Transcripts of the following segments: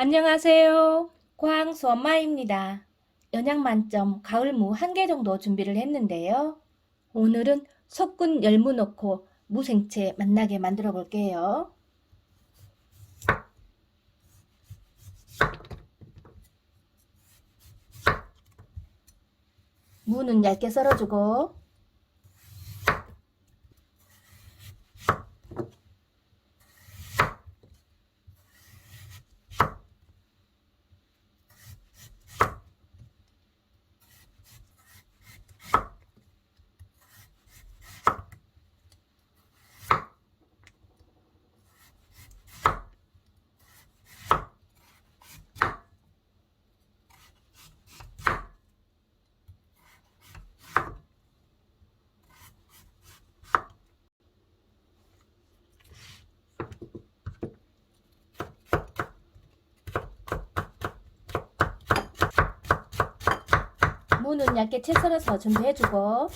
안녕하세요. 고항수 엄마입니다. 영양 만점 가을무 한 개 정도 준비를 했는데요. 오늘은 섞은 열무 넣고 무생채 맛나게 만들어 볼게요. 무는 얇게 썰어주고 무는 얇게 채 썰어서 준비해주고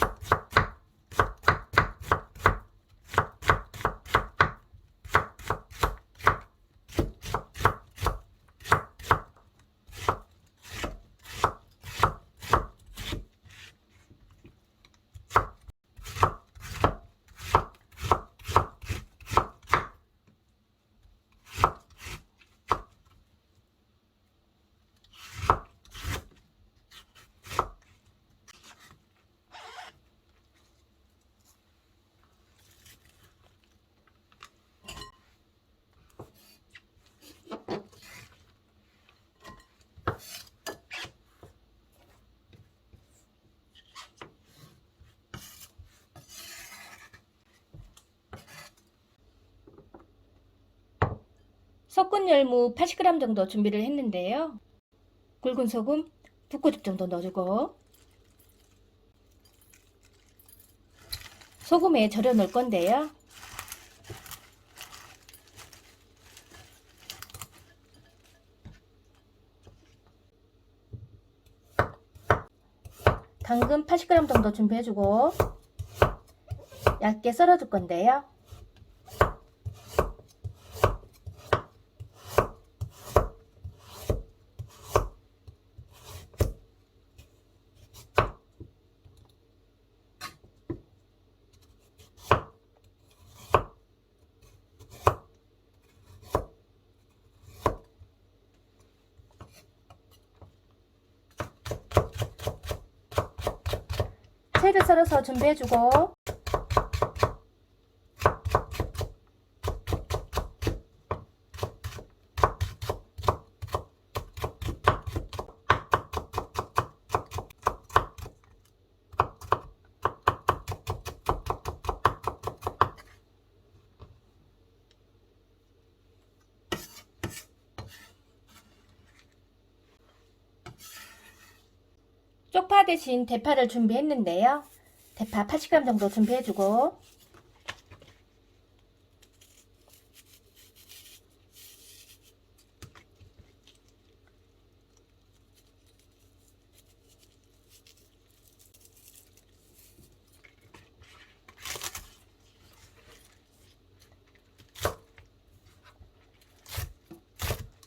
섞은 열무 80g 정도 준비를 했는데요. 굵은 소금 두 꼬집 정도 넣어주고 소금에 절여 넣을 건데요. 당근 80g 정도 준비해주고 얇게 썰어줄 건데요. 채를 썰어서 준비해주고 쪽파 대신 대파를 준비했는데요. 대파 80g 정도 준비해주고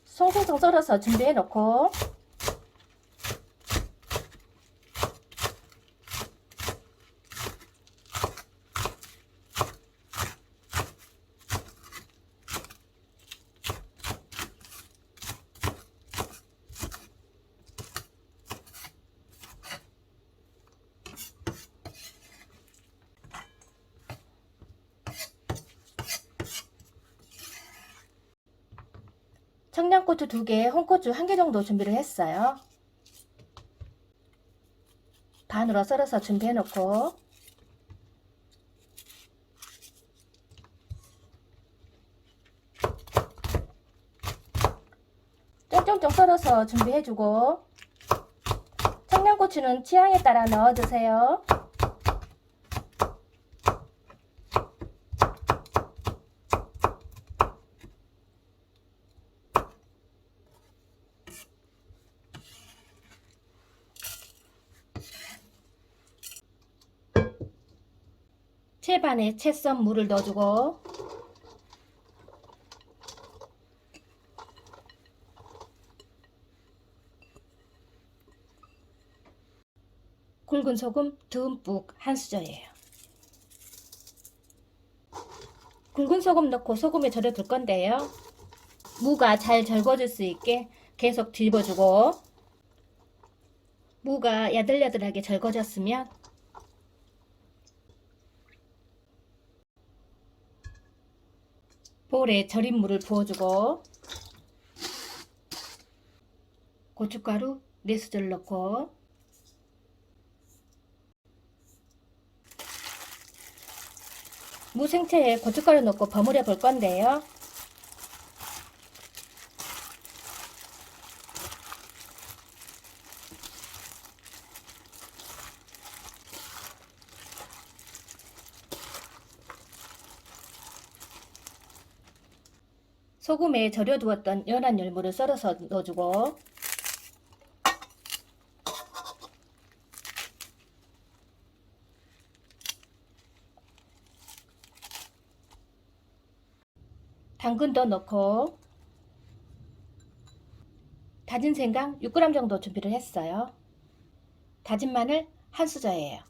송송송 썰어서 준비해 놓고 청양고추 2개, 홍고추 1개 정도 준비를 했어요. 반으로 썰어서 준비해 놓고 쫑쫑쫑 썰어서 준비해 주고 청양고추는 취향에 따라 넣어 주세요. 채반에 채썬 물을 넣어주고 굵은 소금 듬뿍 한 수저예요. 굵은 소금 넣고 소금에 절여둘 건데요. 무가 잘 절거질 수 있게 계속 뒤집어주고 무가 야들야들하게 절거졌으면 볼에 절인 물을 부어주고 고춧가루 4수절 넣고 무 생채에 고춧가루 넣고 버무려 볼 건데요. 소금에 절여두었던 연한 열무를 썰어서 넣어주고 당근도 넣고 다진 생강 6g 정도 준비를 했어요. 다진 마늘 한 수저예요.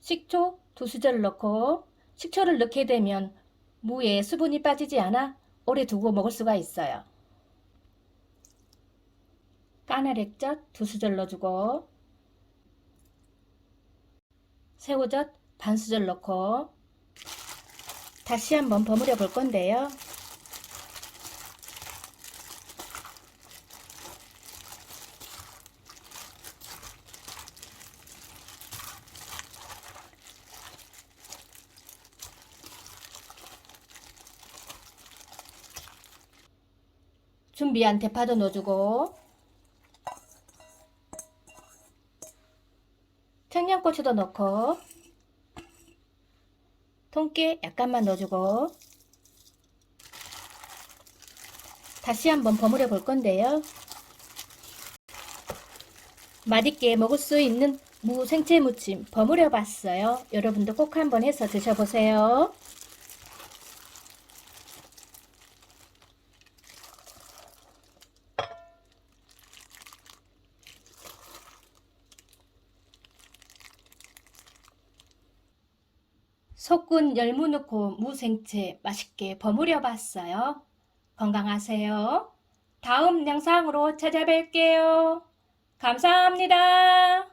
식초 두 수저를 넣고 식초를 넣게 되면 무에 수분이 빠지지 않아 오래 두고 먹을 수가 있어요. 까나렉젓 두 수절 넣어주고 새우젓 반 수절 넣고 다시 한번 버무려 볼 건데요. 준비한 대파도 넣어주고 청양고추도 넣고 통깨 약간만 넣어주고 다시 한번 버무려 볼 건데요. 맛있게 먹을 수 있는 무 생채 무침 버무려 봤어요. 여러분도 꼭 한번 해서 드셔보세요. 속군 열무 넣고 무생채 맛있게 버무려 봤어요. 건강하세요. 다음 영상으로 찾아뵐게요. 감사합니다.